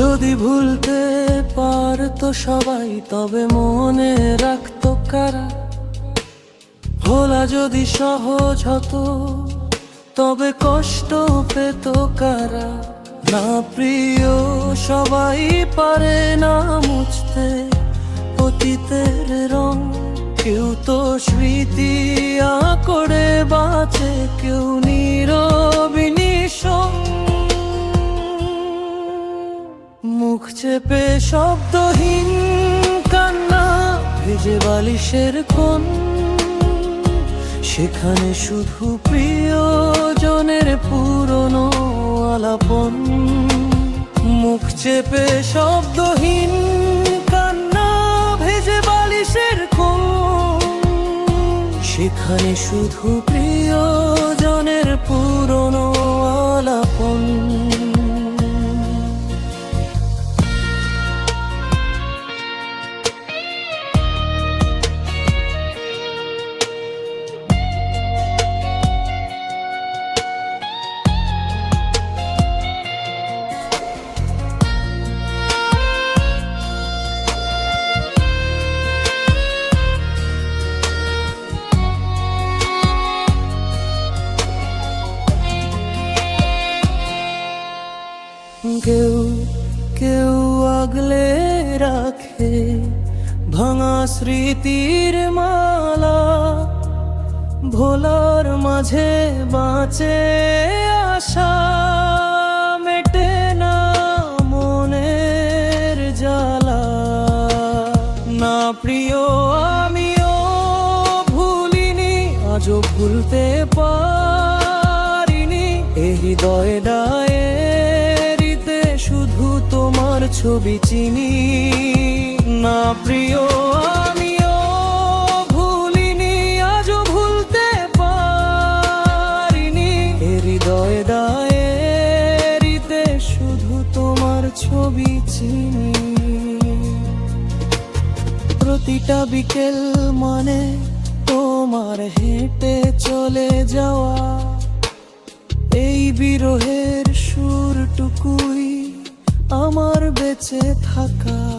যদি ভুলতে পারতো সবাই, তবে মনে রাখতো কারা? ভোলা যদি সহজ হতো, তবে কষ্ট পেত কারা? না প্রিয়, সবাই পারে না মুছতে। অতীতের রং কেউ তো স্মৃতি করে বাঁচে, কেউ নীরবিনী চেপে শব্দহীন কান্না, ভেজে বালিশের কোন সেখানে শুধু প্রিয়জনের পুরনো আলাপন। মুখ চেপে শব্দহীন কান্না, ভেজে বালিশের কোন সেখানে শুধু প্রিয়জনের কেউ কেউ আগলে রাখে ভাঙা স্মৃতির মালা। ভোলার মাঝে বাঁচে আশা, মেটে না মনের জ্বালা। না প্রিয়, আমিও ভুলিনি, আজও ভুলতে পারিনি এই হৃদয় ডায়েরিতে ছবি চিনি। না প্রিয়, আমিও ভুলিনি, আজও ভুলতে পারিনি। হৃদয় ডায়েরিতে শুধু তোমার ছবি চিনি। প্রতিটা বিকেল মানে তোমার হেঁটে চলে যাওয়া। এই বিরহের আমার বেঁচে থাকা।